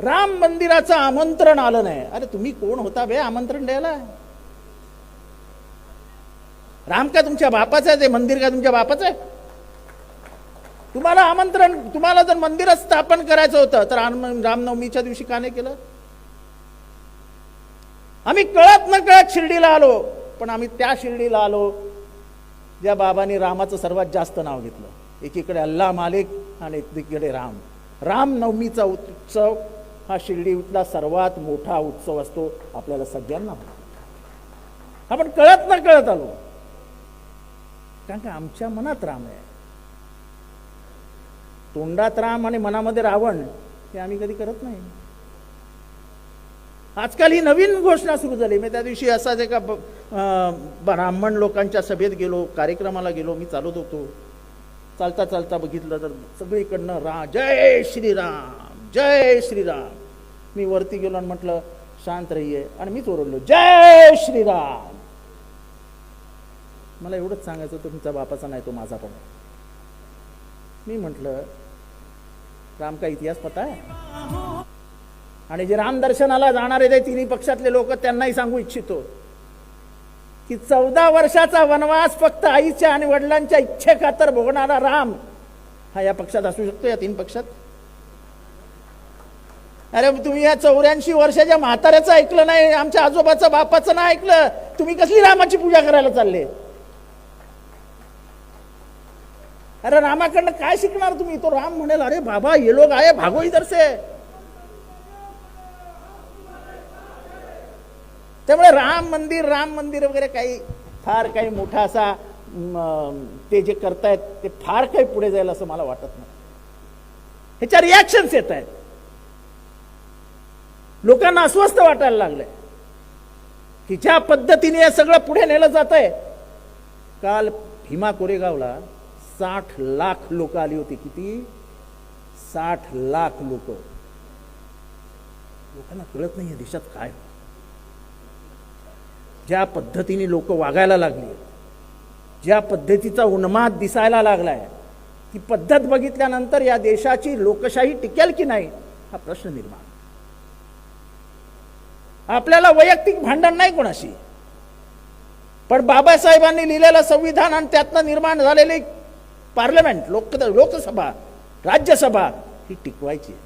राम मंदिराचं आमंत्रण आलं नाही. अरे तुम्ही कोण होता बे आमंत्रण द्यायला? राम का तुमच्या बापाचं आहे ते? मंदिर का तुमच्या बापाचं आहे? तुम्हाला आमंत्रण तुम्हाला जर मंदिरच स्थापन करायचं होतं तर रामनवमीच्या दिवशी का नाही केलं? आम्ही कळत न कळत शिर्डीला आलो पण आम्ही त्या शिर्डीला आलो ज्या बाबांनी रामाचं सर्वात जास्त नाव घेतलं. एकीकडे अल्ला मालिक आणि एकीकडे राम. रामनवमीचा उत्सव हा शिर्डीतला सर्वात मोठा उत्सव असतो आपल्याला सगळ्यांना आपण कळत ना कळत आलो. कारण का आमच्या मनात राम आहे. तोंडात राम आणि मनामध्ये रावण हे आम्ही कधी करत नाही. आजकाल ही नवीन घोषणा सुरू झाली. मी त्या दिवशी असाच एका ब्राह्मण लोकांच्या सभेत गेलो कार्यक्रमाला गेलो मी चालत होतो. चालता चालता बघितलं तर सगळीकडनं रा जय श्रीराम. जय श्रीराम. मी वरती गेलो आणि म्हटलं शांत रहिये. आणि मीच ओरडलो जय श्रीराम. मला एवढंच सांगायचं तुमचा बापाचा नाही तो माझा पण. मी म्हटलं राम का इतिहास पता आहे? आणि जे रामदर्शनाला जाणारे ते तिन्ही पक्षातले लोक त्यांनाही सांगू इच्छितो. की चौदा वर्षाचा वनवास फक्त आईच्या आणि वडिलांच्या इच्छेखातर भोगणारा राम हा या पक्षात असू शकतो या तीन पक्षात? अरे तुम्ही या चौऱ्याऐंशी वर्षाच्या म्हाताऱ्याचं ऐकलं नाही आमच्या आजोबाचं बापाचं नाही ऐकलं. तुम्ही कसली रामाची पूजा करायला चालले? अरे रामाकडनं काय शिकणार तुम्ही? तो राम म्हणेल अरे बाबा ये लोक आहे भागो इधर से त्यामुळे राम मंदिर राम मंदिर वगैरे काही फार काही मोठा असा ते जे करतायत ते फार काही पुढे जाईल असं मला वाटत नाही. ह्याच्या रिॲक्शन्स येत आहेत. लोकांना अस्वस्थ वाटायला लागलंय. की ज्या पद्धतीने हे सगळं पुढे नेलं जात आहे काल भीमा कोरेगावला साठ लाख लोक आली होती. किती? साठ लाख लोक. लोकांना कळत नाही या देशात काय ज्या पद्धतीने लोक वागायला लागली ज्या पद्धतीचा उन्माद दिसायला लागलाय ती पद्धत बघितल्यानंतर या देशाची लोकशाही टिकेल की नाही हा प्रश्न निर्माण आपल्याला वैयक्तिक भांडण नाही कोणाशी पण बाबासाहेबांनी लिहिलेलं संविधान आणि त्यातनं निर्माण झालेली पार्लमेंट लोक लोकसभा राज्यसभा ही टिकवायची आहे.